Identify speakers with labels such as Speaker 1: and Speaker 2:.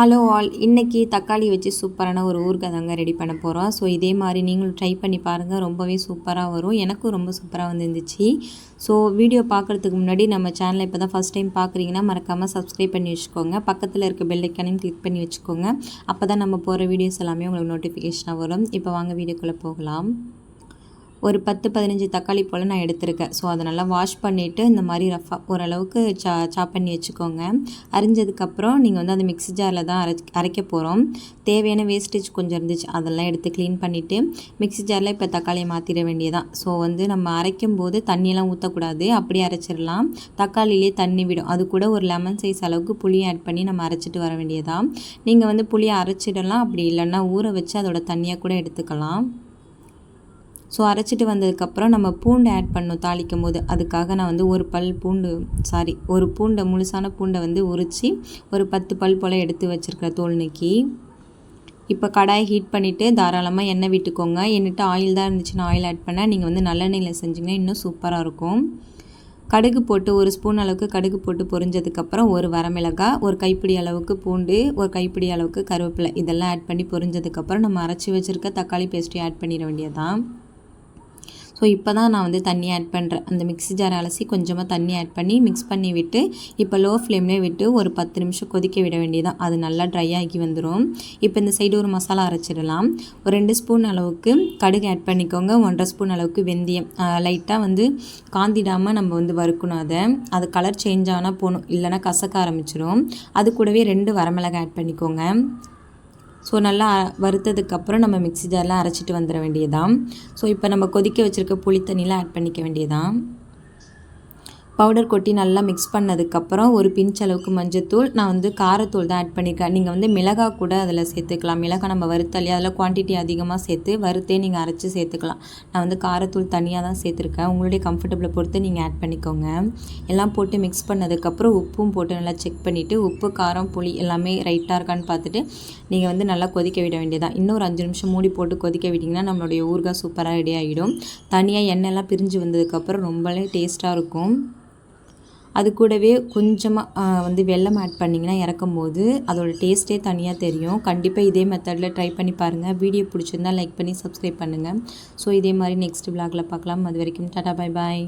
Speaker 1: Hello all. இன்றைக்கி தக்காளி வச்சு சூப்பரான ஒரு ஊறுகாய் தாங்க ரெடி பண்ண போகிறோம் ஸோ இதே மாதிரி நீங்களும் ட்ரை பண்ணி பாருங்கள் ரொம்பவே சூப்பராக வரும். எனக்கும் ரொம்ப சூப்பராக வந்துருந்துச்சு. ஸோ வீடியோ பார்க்குறதுக்கு முன்னாடி நம்ம சேனலை இப்போ தான் ஃபஸ்ட் டைம் பார்க்குறீங்கன்னா மறக்காமல் சப்ஸ்கிரைப் பண்ணி வச்சுக்கோங்க. பக்கத்தில் இருக்க பெல்லைக்கானையும் கிளிக் பண்ணி வச்சுக்கோங்க. அப்போ தான் நம்ம போகிற வீடியோஸ் எல்லாமே உங்களுக்கு நோட்டிஃபிகேஷனாக வரும். இப்போ வாங்க வீடியோக்குள்ளே போகலாம். ஒரு பத்து பதினஞ்சு தக்காளி போல் நான் எடுத்திருக்கேன். ஸோ அதை நல்லா வாஷ் பண்ணிவிட்டு இந்த மாதிரி ரஃபாக ஓரளவுக்கு சா சாப் பண்ணி வச்சுக்கோங்க. அரிஞ்சதுக்கப்புறம் நீங்கள் வந்து அந்த மிக்ஸி ஜாரில் தான் அரை அரைக்க போகிறோம் தேவையான வேஸ்டேஜ் கொஞ்சம் இருந்துச்சு. அதெல்லாம் எடுத்து க்ளீன் பண்ணிவிட்டு மிக்ஸி ஜாரில் இப்போ தக்காளியை மாற்றிட வேண்டியதான் ஸோ வந்து நம்ம அரைக்கும் போது தண்ணியெல்லாம் ஊற்றக்கூடாது அப்படியே அரைச்சிடலாம். தக்காளிலே தண்ணி விடும். அது கூட ஒரு லெமன் சைஸ் அளவுக்கு புளியை ஆட் பண்ணி நம்ம அரைச்சிட்டு வர வேண்டியதான் நீங்கள் வந்து புளியை அரைச்சிடலாம். அப்படி இல்லைன்னா ஊற வச்சு அதோட தண்ணியாக கூட எடுத்துக்கலாம். ஸோ அரைச்சிட்டு வந்ததுக்கப்புறம் நம்ம பூண்டு ஆட் பண்ணோம் தாளிக்கும் போது அதுக்காக நான் வந்து ஒரு பல் பூண்டு சாரி ஒரு பூண்டை முழுசான பூண்டை வந்து உரித்து ஒரு பத்து பல் போல் எடுத்து வச்சுருக்கிறேன் தோல் நீக்கி இப்போ கடாயை ஹீட் பண்ணிவிட்டு தாராளமாக எண்ணெய் விட்டுக்கோங்க. என்னிட்ட ஆயில் தான் இருந்துச்சுன்னா ஆயில் ஆட் பண்ணால் நீங்கள் வந்து நல்லெண்ணெயில் செஞ்சிங்கன்னா இன்னும் சூப்பராக இருக்கும். கடுகு போட்டு ஒரு ஸ்பூன் அளவுக்கு கடுகு போட்டு பொரிஞ்சதுக்கப்புறம் ஒரு வரமிளகாய் ஒரு கைப்பிடி அளவுக்கு பூண்டு ஒரு கைப்பிடி அளவுக்கு கருவேப்பிலை இதெல்லாம் ஆட் பண்ணி பொரிஞ்சதுக்கப்புறம் நம்ம அரைச்சி வச்சுருக்க தக்காளி பேஸ்ட்டையும் ஆட் பண்ணிட வேண்டியதான் ஸோ இப்போ தான் நான் வந்து தண்ணி ஆட் பண்ணுறேன் அந்த மிக்ஸி ஜார் அலசி கொஞ்சமாக தண்ணி ஆட் பண்ணி மிக்ஸ் பண்ணி விட்டு இப்போ லோ ஃப்ளேம்லேயே விட்டு ஒரு பத்து நிமிஷம் கொதிக்க விட வேண்டியதான் அது நல்லா ட்ரை ஆகி வந்துடும் இப்போ இந்த சைடு ஒரு மசாலா அரைச்சிடலாம். ஒரு ரெண்டு ஸ்பூன் அளவுக்கு கடுகு ஆட் பண்ணிக்கோங்க. ஒன்றரை ஸ்பூன் அளவுக்கு வெந்தயம். லைட்டாக வந்து காந்திடாமல் நம்ம வந்து வறுக்கணும் அதை. அது கலர் சேஞ்ச் ஆனால் போகணும் இல்லைனா கசக்க ஆரம்பிச்சிடும் அது கூடவே ரெண்டு வரமிளகாய் ஆட் பண்ணிக்கோங்க. ஸோ நல்லா வறுத்ததுக்கப்புறம் நம்ம மிக்ஸி ஜாரில் அரைச்சிட்டு வந்துட வேண்டியதான் ஸோ இப்போ நம்ம கொதிக்க வச்சுருக்க புளி தண்ணியில் ஆட் பண்ணிக்க வேண்டியதான் பவுடர் கொட்டி நல்லா மிக்ஸ் பண்ணதுக்கப்புறம் ஒரு பிஞ்ச் அளவுக்கு மஞ்சத்தூள். நான் வந்து காரத்தூள் தான் ஆட் பண்ணியிருக்கேன் நீங்கள் வந்து மிளகாய் கூட அதில் சேர்த்துக்கலாம். மிளகாய் நம்ம வறுத்தாலே அதில் குவான்டிட்டி அதிகமாக சேர்த்து வறுத்தே நீங்கள் அரைச்சி சேர்த்துக்கலாம். நான் வந்து காரத்தூள் தனியாக தான் சேர்த்துருக்கேன். உங்களுடைய கம்ஃபர்டபுளை பொறுத்து நீங்கள் ஆட் பண்ணிக்கோங்க. எல்லாம் போட்டு மிக்ஸ் பண்ணதுக்கப்புறம் உப்பும் போட்டு நல்லா செக் பண்ணிவிட்டு உப்பு காரம் புளி எல்லாமே ரைட்டாக இருக்கான்னு பார்த்துட்டு நீங்கள் வந்து நல்லா கொதிக்க விட வேண்டியதான் இன்னொரு அஞ்சு நிமிஷம் மூடி போட்டு கொதிக்க விட்டிங்கன்னா நம்மளுடைய ஊறுகாய் சூப்பராக ரெடி ஆகிடும் தனியாக எண்ணெய்லாம் பிரிஞ்சு வந்ததுக்கப்புறம் ரொம்பவே டேஸ்ட்டாக இருக்கும். அது கூடவே கொஞ்சமாக வந்து வெள்ளம் ஆட் பண்ணிங்கன்னா இறக்கும் போது அதோடய டேஸ்ட்டே தனியாக தெரியும். கண்டிப்பாக இதே மெத்தடில் ட்ரை பண்ணி பாருங்கள் வீடியோ பிடிச்சிருந்தால் லைக் பண்ணி சப்ஸ்கிரைப் பண்ணுங்கள் ஸோ இதே மாதிரி நெக்ஸ்ட் விலாகில் பார்க்கலாம் அது வரைக்கும் டாடா பாய் பாய்